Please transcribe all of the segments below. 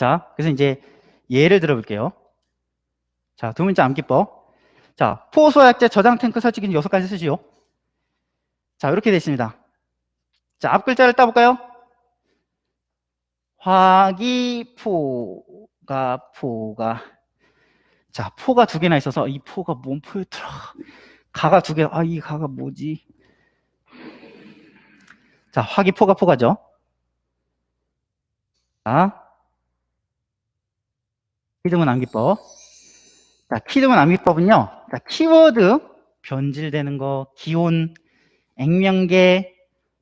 자, 그래서 이제 예를 들어 볼게요. 자, 두 문자 암기법. 자, 포소약제 저장 탱크 설치기는 여섯 가지 쓰시오. 자, 이렇게 되어 있습니다. 자, 앞 글자를 따볼까요? 화기포가, 포가. 자, 포가 두 개나 있어서 이 포가 뭔 포였더라. 가가 두 개, 아, 이 가가 뭐지? 자, 화기포가 포가죠. 자, 키드문 암기법. 자, 키드문 암기법은요. 자, 키워드 변질되는 거, 기온, 액면계,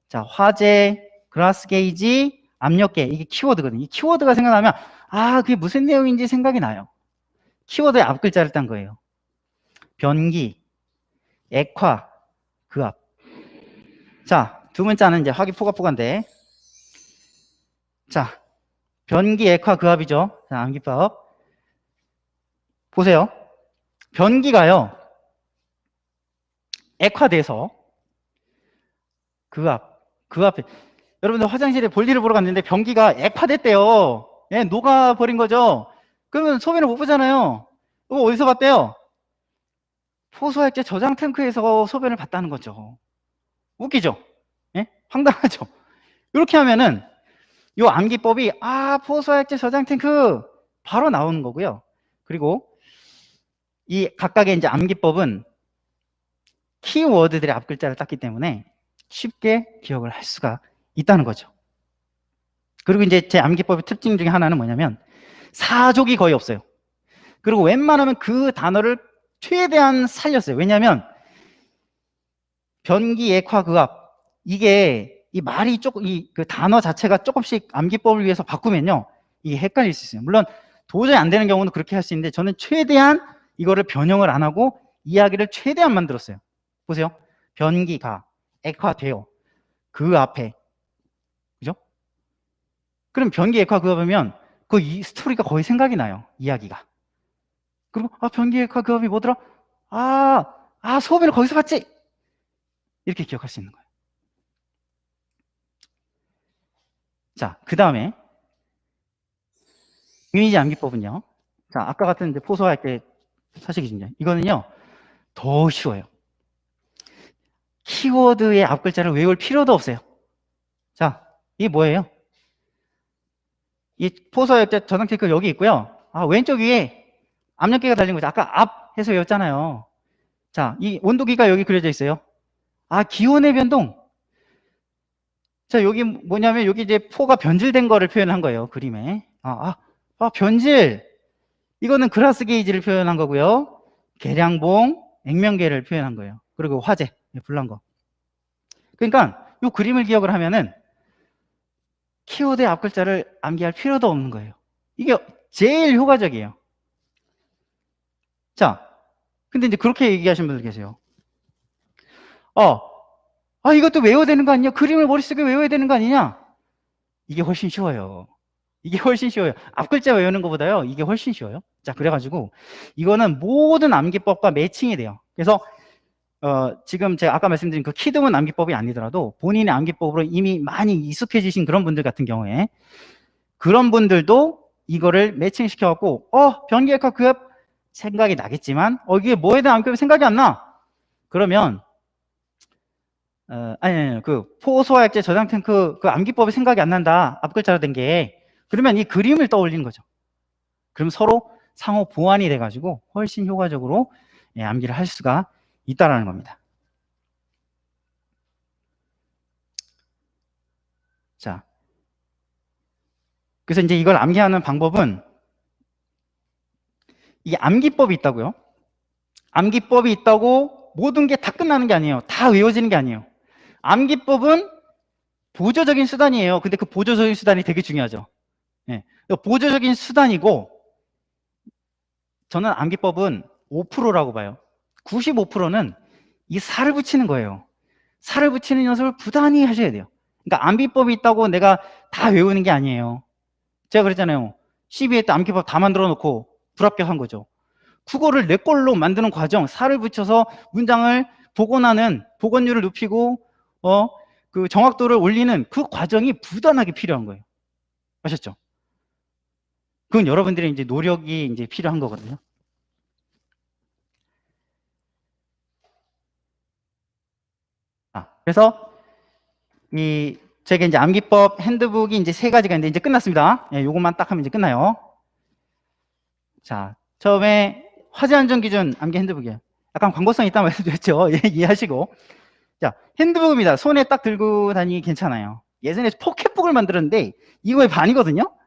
자, 화재, 그라스 게이지, 압력계 이게 키워드거든요. 이 키워드가 생각나면 아, 그게 무슨 내용인지 생각이 나요. 키워드의 앞 글자를 딴 거예요. 변기, 액화, 그 앞. 자, 두 문자는 이제 화기 포가포가인데. 자, 변기, 액화, 그 앞이죠. 자, 암기법. 보세요. 변기가요. 액화돼서 그 앞, 그 앞에 여러분들 화장실에 볼일을 보러 갔는데 변기가 액화됐대요. 예, 녹아버린 거죠. 그러면 소변을 못 보잖아요. 이거 어디서 봤대요? 포소액제 저장 탱크에서 소변을 봤다는 거죠. 웃기죠? 예? 황당하죠? 이렇게 하면은 이 암기법이 아 포소액제 저장 탱크 바로 나오는 거고요. 그리고 이 각각의 이제 암기법은 키워드들의 앞 글자를 땄기 때문에 쉽게 기억을 할 수가 있다는 거죠. 그리고 이제 제 암기법의 특징 중에 하나는 뭐냐면 사족이 거의 없어요. 그리고 웬만하면 그 단어를 최대한 살렸어요. 왜냐하면 변기, 액화, 그압 이게 이 말이 조금 이 그 단어 자체가 조금씩 암기법을 위해서 바꾸면요 이게 헷갈릴 수 있어요. 물론 도저히 안 되는 경우는 그렇게 할 수 있는데 저는 최대한 이거를 변형을 안 하고 이야기를 최대한 만들었어요. 보세요. 변기가 액화돼요. 그 앞에 그죠? 그럼 변기 액화 그거 보면 그 이 스토리가 거의 생각이 나요. 이야기가. 그리고 아 변기 액화 그업이 뭐더라? 아, 아 소변을 거기서 봤지. 이렇게 기억할 수 있는 거예요. 자, 그 다음에 이미지 암기법은요. 자, 아까 같은 이제 포소할 때 사실 기준이요. 이거는요 더 쉬워요. 키워드의 앞 글자를 외울 필요도 없어요. 자, 이게 뭐예요? 이 포서역자 저장 테크 여기 있고요. 아, 왼쪽 위에 압력계가 달린 거죠. 아까 앞 해서 외웠잖아요. 자, 이 온도계가 여기 그려져 있어요. 아, 기온의 변동. 자, 여기 뭐냐면 여기 이제 포가 변질된 거를 표현한 거예요. 그림에. 아, 아, 아 변질. 이거는 그라스 게이지를 표현한 거고요. 계량봉, 액면계를 표현한 거예요. 그리고 화재, 불난 거. 그러니까 이 그림을 기억을 하면은 키워드의 앞 글자를 암기할 필요도 없는 거예요. 이게 제일 효과적이에요. 자, 근데 이제 그렇게 얘기하시는 분들 계세요. 어, 아, 이것도 외워야 되는 거 아니냐? 그림을 머릿속에 외워야 되는 거 아니냐? 이게 훨씬 쉬워요. 이게 훨씬 쉬워요. 앞 글자 외우는 것보다요, 이게 훨씬 쉬워요. 자, 그래가지고, 이거는 모든 암기법과 매칭이 돼요. 그래서, 어, 지금 제가 아까 말씀드린 그 키드문 암기법이 아니더라도 본인의 암기법으로 이미 많이 익숙해지신 그런 분들 같은 경우에 그런 분들도 이거를 매칭시켜갖고, 어, 변기액화 그앱 생각이 나겠지만, 어, 이게 뭐에 대한 암기법이 생각이 안 나? 그러면, 어, 아니, 아니, 그, 포소화액제 저장 탱크 그 암기법이 생각이 안 난다. 앞글자로 된 게. 그러면 이 그림을 떠올리는 거죠. 그럼 서로 상호 보완이 돼가지고 훨씬 효과적으로 예, 암기를 할 수가 있다라는 겁니다. 자. 그래서 이제 이걸 암기하는 방법은 이 암기법이 있다고요. 암기법이 있다고 모든 게 다 끝나는 게 아니에요. 다 외워지는 게 아니에요. 암기법은 보조적인 수단이에요. 근데 그 보조적인 수단이 되게 중요하죠. 예. 보조적인 수단이고 저는 암기법은 5%라고 봐요. 95%는 이 살을 붙이는 거예요. 살을 붙이는 연습을 부단히 하셔야 돼요. 그러니까 암기법이 있다고 내가 다 외우는 게 아니에요. 제가 그랬잖아요. 12회 때 암기법 다 만들어 놓고 불합격한 거죠. 국어를 내 걸로 만드는 과정, 살을 붙여서 문장을 복원하는 복원율을 높이고 어, 그 정확도를 올리는 그 과정이 부단하게 필요한 거예요. 아셨죠? 그건 여러분들의 이제 노력이 이제 필요한 거거든요. 아, 그래서 이 제가 이제 암기법 핸드북이 이제 세 가지가 있는데 이제 끝났습니다. 예, 요것만 딱 하면 이제 끝나요. 자, 처음에 화재 안전 기준 암기 핸드북이에요. 약간 광고성 있다는 말씀드렸죠. 예, 이해하시고. 자, 핸드북입니다. 손에 딱 들고 다니기 괜찮아요. 예전에 포켓북을 만들었는데 이거의 반이거든요.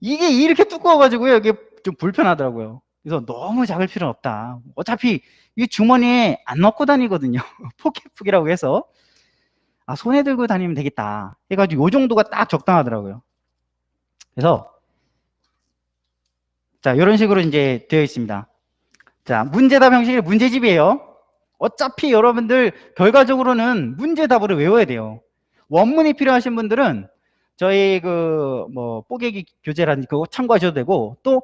이게 이렇게 두꺼워가지고요. 이게 좀 불편하더라고요. 그래서 너무 작을 필요는 없다. 어차피 이 주머니에 안 넣고 다니거든요. 포켓북이라고 해서. 아, 손에 들고 다니면 되겠다. 해가지고 요 정도가 딱 적당하더라고요. 그래서 자, 이런 식으로 이제 되어 있습니다. 자, 문제답 형식의 문제집이에요. 어차피 여러분들 결과적으로는 문제답으로 외워야 돼요. 원문이 필요하신 분들은 저희 그 뭐 뽀개기 교재라든지 그거 참고하셔도 되고 또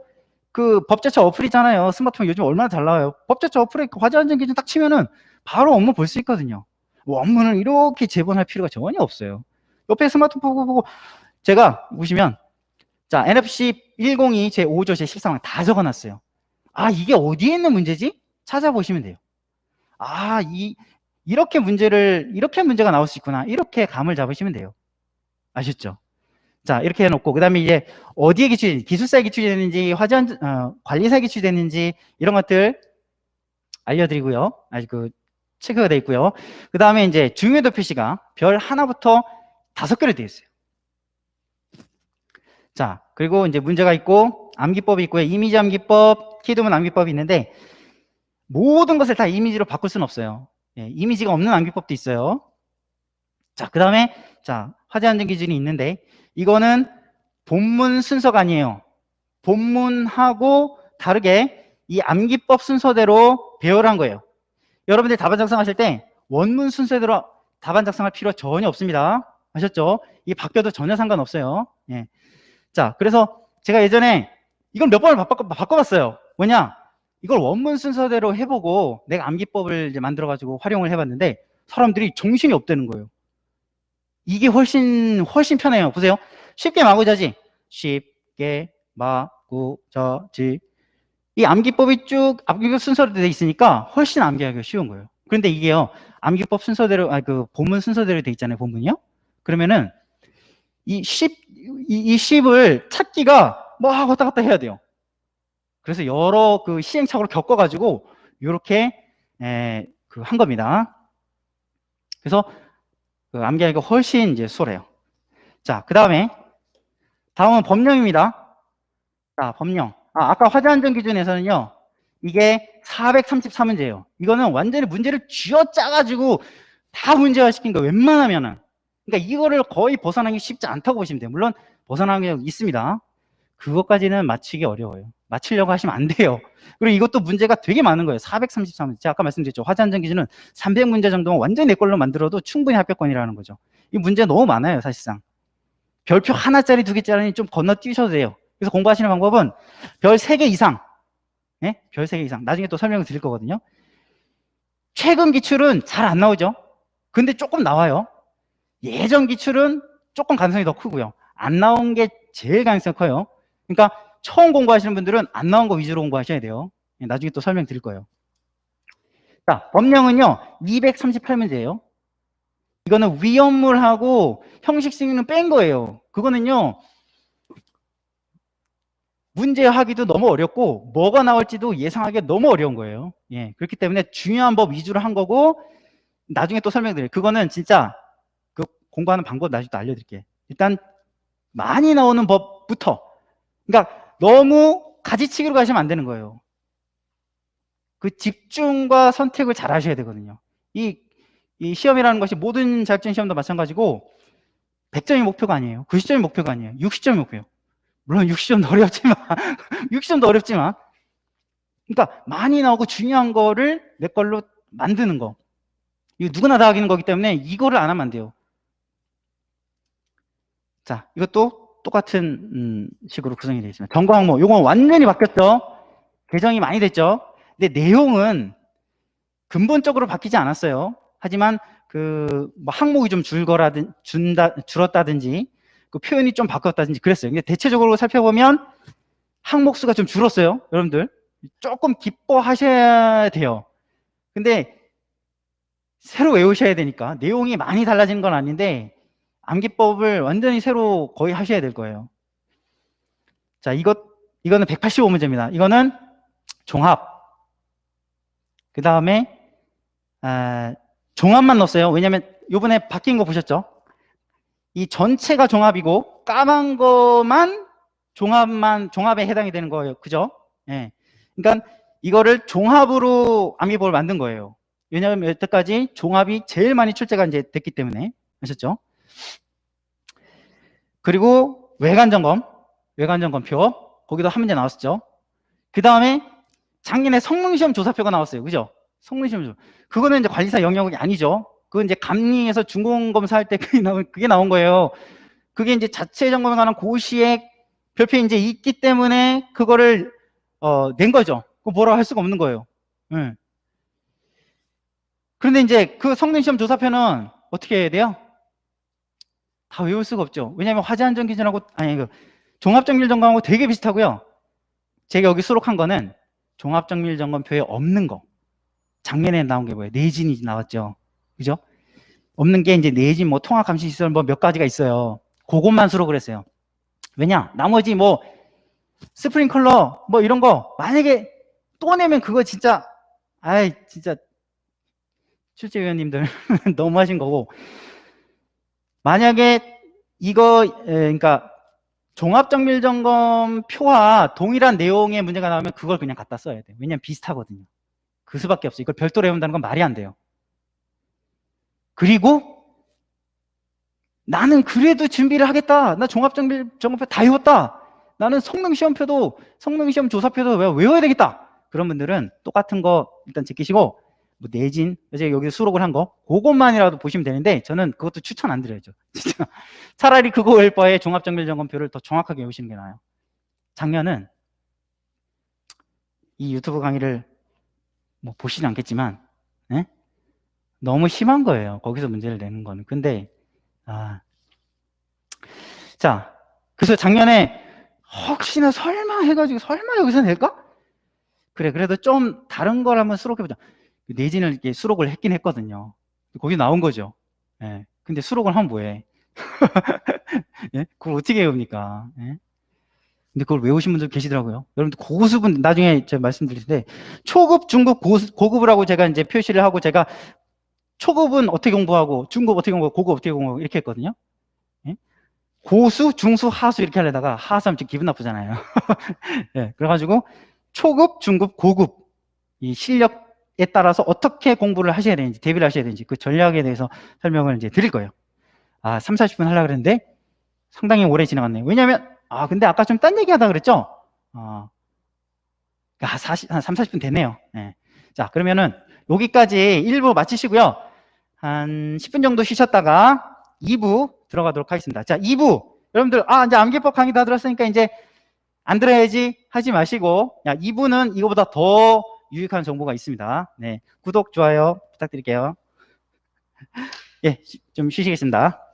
그 법제처 어플 있잖아요. 스마트폰 요즘 얼마나 잘 나와요. 법제처 어플에 화재 안전 기준 딱 치면은 바로 업무 볼 수 있거든요. 원문을 이렇게 제본할 필요가 전혀 없어요. 옆에 스마트폰 보고 보고 제가 보시면 자 NFC 102 제 5조 제 13호 다 적어놨어요. 아 이게 어디에 있는 문제지? 찾아보시면 돼요. 아 이 이렇게 문제를 이렇게 문제가 나올 수 있구나 이렇게 감을 잡으시면 돼요. 아셨죠? 자 이렇게 해놓고 그 다음에 이제 어디에 기출 기술사에 기출되는지 화재 안- 어, 관리사에 기출되는지 이런 것들 알려드리고요. 아직 그 체크가 돼 있고요. 그 다음에 이제 중요도 표시가 별 하나부터 다섯 개로 되어 있어요. 자, 그리고 이제 문제가 있고 암기법이 있고요. 이미지 암기법, 키드문 암기법이 있는데 모든 것을 다 이미지로 바꿀 수는 없어요. 예, 이미지가 없는 암기법도 있어요. 자, 그 다음에 자 화재 안전 기준이 있는데 이거는 본문 순서가 아니에요. 본문하고 다르게 이 암기법 순서대로 배열한 거예요. 여러분들 답안 작성하실 때 원문 순서대로 답안 작성할 필요 전혀 없습니다. 아셨죠? 이게 바뀌어도 전혀 상관없어요. 예. 자, 그래서 제가 예전에 이걸 몇 번을 바꿔, 바꿔봤어요. 뭐냐? 이걸 원문 순서대로 해보고 내가 암기법을 이제 만들어가지고 활용을 해봤는데 사람들이 정신이 없다는 거예요. 이게 훨씬, 훨씬 편해요. 보세요. 쉽게 마구자지. 쉽게 마구자지. 이 암기법이 쭉 암기법 순서로 되어 있으니까 훨씬 암기하기가 쉬운 거예요. 그런데 이게요, 암기법 순서대로, 아, 그 본문 순서대로 되어 있잖아요, 본문이요? 그러면은 이 10, 이, 이 10을 찾기가 막 왔다 갔다 해야 돼요. 그래서 여러 그 시행착오를 겪어가지고 이렇게 그한 겁니다. 그래서 그 암기하기가 훨씬 이제 수월해요. 자, 그 다음에 다음은 법령입니다. 자, 법령. 아, 아까 화재 안전 기준에서는요. 이게 434문제예요. 이거는 완전히 문제를 쥐어 짜가지고 다 문제화 시킨 거 웬만하면은. 그러니까 이거를 거의 벗어나기 쉽지 않다고 보시면 돼요. 물론 벗어나는 게 있습니다. 그것까지는 맞히기 어려워요. 맞히려고 하시면 안 돼요. 그리고 이것도 문제가 되게 많은 거예요. 433문제. 제가 아까 말씀드렸죠. 화재 안전 기준은 300문제 정도면 완전히 내 걸로 만들어도 충분히 합격권이라는 거죠. 이 문제 너무 많아요, 사실상. 별표 하나짜리, 두 개짜리는 좀 건너뛰셔도 돼요. 그래서 공부하시는 방법은 별 3개 이상, 예? 별 3개 이상. 나중에 또 설명을 드릴 거거든요. 최근 기출은 잘 안 나오죠. 근데 조금 나와요. 예전 기출은 조금 가능성이 더 크고요. 안 나온 게 제일 가능성이 커요. 그러니까 처음 공부하시는 분들은 안 나온 거 위주로 공부하셔야 돼요. 예, 나중에 또 설명 드릴 거예요. 자, 법령은요, 238문제예요. 이거는 위험물하고 형식 승인은 뺀 거예요. 그거는요, 문제하기도 너무 어렵고, 뭐가 나올지도 예상하기가 너무 어려운 거예요. 예, 그렇기 때문에 중요한 법 위주로 한 거고, 나중에 또 설명드려요. 그거는 진짜 그 공부하는 방법 나중에 또 알려드릴게요. 일단 많이 나오는 법부터. 그러니까 너무 가지치기로 가시면 안 되는 거예요. 그 집중과 선택을 잘 하셔야 되거든요. 이, 이 시험이라는 것이 모든 자격증 시험도 마찬가지고 100점이 목표가 아니에요. 90점이 목표가 아니에요. 60점이 목표예요. 물론 60점도 어렵지만 60점도 어렵지만 그러니까 많이 나오고 중요한 거를 내 걸로 만드는 거. 이거 누구나 다 하기는 거기 때문에 이거를 안 하면 안 돼요. 자, 이것도 똑같은 음, 식으로 구성이 되어 있습니다. 전공 항목, 이건 완전히 바뀌었죠. 개정이 많이 됐죠. 근데 내용은 근본적으로 바뀌지 않았어요. 하지만 그 뭐 항목이 좀 줄거라든 준다 줄었다든지 그 표현이 좀 바뀌었다든지 그랬어요. 근데 대체적으로 살펴보면 항목 수가 좀 줄었어요. 여러분들. 조금 기뻐하셔야 돼요. 근데 새로 외우셔야 되니까 내용이 많이 달라지는 건 아닌데 암기법을 완전히 새로 거의 하셔야 될 거예요. 자, 이것 이거는 185문제입니다. 이거는 종합. 그 다음에 아, 종합만 넣었어요. 왜냐면 요번에 바뀐 거 보셨죠? 이 전체가 종합이고 까만 거만 종합만 종합에 해당이 되는 거예요. 그죠? 예. 그러니까 이거를 종합으로 암기법을 만든 거예요. 왜냐하면 여태까지 종합이 제일 많이 출제가 이제 됐기 때문에 아셨죠? 그리고 외관 점검, 외관 점검표 거기도 한 문제 나왔었죠. 그 다음에 작년에 성능시험 조사표가 나왔어요. 그죠? 성능시험 조사. 그거는 이제 관리사 영역이 아니죠. 그건 이제 감리에서 중공 검사 할 때 그게 나온, 거예요. 그게 이제 자체 점검에 관한 고시의 별표에 이제 있기 때문에 그거를 어, 낸 거죠. 그 뭐라 할 수가 없는 거예요. 예. 그런데 이제 그 성능시험 조사표는 어떻게 해야 돼요? 다 외울 수가 없죠. 왜냐하면 화재안전 기준하고 아니 그 종합정밀 점검하고 되게 비슷하고요. 제가 여기 수록한 거는 종합정밀 점검표에 없는 거. 작년에 나온 게 뭐예요? 내진이 나왔죠. 그죠? 없는 게 이제 내진 뭐 통합 감시 시설 뭐 몇 가지가 있어요. 그것만 수록을 했어요. 왜냐? 나머지 뭐 스프링클러 뭐 이런 거 만약에 또 내면 그거 진짜 아이 진짜 출제위원님들 너무 하신 거고 만약에 이거 에, 그러니까 종합정밀점검 표와 동일한 내용의 문제가 나오면 그걸 그냥 갖다 써야 돼요. 왜냐면 비슷하거든요. 그 수밖에 없어요. 이걸 별도로 외운다는 건 말이 안 돼요. 그리고 나는 그래도 준비를 하겠다. 나 종합정밀점검표 다 외웠다. 나는 성능시험표도 성능시험 조사표도 외- 외워야 되겠다. 그런 분들은 똑같은 거 일단 제끼시고 뭐 내진 제가 여기 수록을 한 거 그것만이라도 보시면 되는데 저는 그것도 추천 안 드려야죠. 진짜 차라리 그거 외울 바에 종합정밀점검표를 더 정확하게 외우시는 게 나아요. 작년은 이 유튜브 강의를 뭐 보시진 않겠지만 예? 너무 심한 거예요. 거기서 문제를 내는 거는. 근데 아, 자 그래서 작년에 혹시나 설마 해가지고 설마 여기서 낼까? 그래 그래도 좀 다른 걸 한번 수록해보자. 내진을 이렇게 수록을 했긴 했거든요. 거기 나온 거죠. 예. 근데 수록을 하면 뭐해? 예? 그걸 어떻게 외웁니까? 예? 근데 그걸 외우신 분들 계시더라고요. 여러분들 고수분 나중에 제가 말씀드릴 텐데 초급, 중급, 고수, 고급을 하고 제가 이제 표시를 하고 제가 초급은 어떻게 공부하고 중급 어떻게 공부하고 고급 어떻게 공부하고 이렇게 했거든요. 예? 고수, 중수, 하수 이렇게 하려다가 하수하면 좀 기분 나쁘잖아요. 예, 그래가지고 초급, 중급, 고급 이 실력 에 따라서 어떻게 공부를 하셔야 되는지 대비를 하셔야 되는지 그 전략에 대해서 설명을 이제 드릴 거예요. 아, 3, 40분 하려고 그랬는데 상당히 오래 지나갔네요. 왜냐면 아, 근데 아까 좀 딴 얘기 하다 그랬죠? 어, 아, 40, 한 3, 40분 됐네요. 예. 자, 그러면은 여기까지 1부 마치시고요. 한 10분 정도 쉬셨다가 2부 들어가도록 하겠습니다. 자, 2부. 여러분들, 아, 이제 암기법 강의 다 들었으니까 이제 안 들어야지 하지 마시고, 야, 2부는 이거보다 더 유익한 정보가 있습니다. 네. 구독, 좋아요 부탁드릴게요. 예, 쉬- 좀 쉬시겠습니다.